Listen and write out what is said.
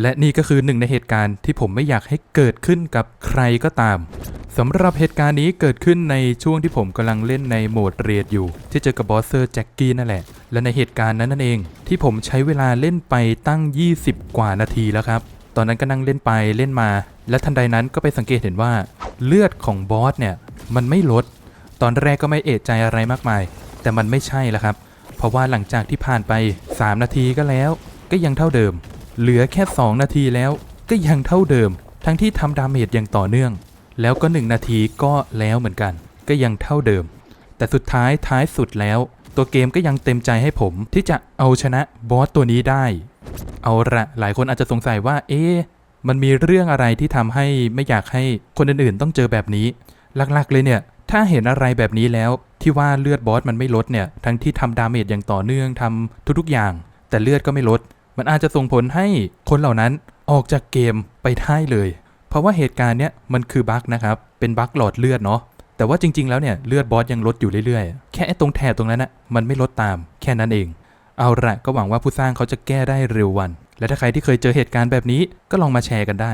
และนี่ก็คือหนึ่งในเหตุการณ์ที่ผมไม่อยากให้เกิดขึ้นกับใครก็ตามสำหรับเหตุการณ์นี้เกิดขึ้นในช่วงที่ผมกำลังเล่นในโหมดเรียดอยู่ ที่เจอกับบอสเซอร์แจ็คกี้นั่นแหละ และในเหตุการณ์นั้นนั่นเอง ที่ผมใช้เวลาเล่นไปตั้ง 20 กว่านาทีแล้วครับ ตอนนั้นก็นั่งเล่นไปเล่นมา และทันใดนั้นก็ไปสังเกตเห็นว่า เลือดของบอสเนี่ยมันไม่ลด ตอนแรกก็ไม่เอะใจอะไรมากมาย แต่มันไม่ใช่แล้วครับ เพราะว่าหลังจากที่ผ่านไป 3 นาทีก็แล้ว ก็ยังเท่าเดิม เหลือแค่ 2 นาทีแล้วก็ยังเท่าเดิม ทั้งที่ทำดาเมจอย่างต่อเนื่อง แล้วก็ 1 นาทีก็แล้วเหมือนกัน ก็ยังเท่าเดิม แต่สุดท้ายท้ายสุดแล้ว ตัวเกมก็ยังเต็มใจให้ผมที่จะเอาชนะบอสตัวนี้ได้ เอาละหลายคนอาจจะสงสัยว่า เอ๊ะมันมีเรื่องอะไรที่ทำให้ไม่อยากให้คนอื่นๆ ต้องเจอแบบนี้ หลักๆ เลยเนี่ยถ้าเห็นอะไรแบบนี้แล้วที่ว่าเลือดบอสมันไม่ลดเนี่ย ทั้งที่ทำดาเมจอย่างต่อเนื่องทำทุกๆอย่าง แต่เลือดก็ไม่ลด มันอาจจะส่งผลให้คนเหล่านั้นออกจากเกมไปได้เลย เพราะว่าเหตุการณ์เนี้ยมันคือบั๊กนะครับ เป็นบั๊กหลอดเลือดเนาะ แต่ว่าจริง ๆ แล้วเนี่ยเลือดบอสยังลดอยู่เรื่อยๆ แค่ตรงแถบตรงนั้นนะมันไม่ลดตามแค่นั้นเอง เอาละก็หวังว่าผู้สร้างเขาจะแก้ได้เร็ววัน และถ้าใครที่เคยเจอเหตุการณ์แบบนี้ก็ลองมาแชร์กันได้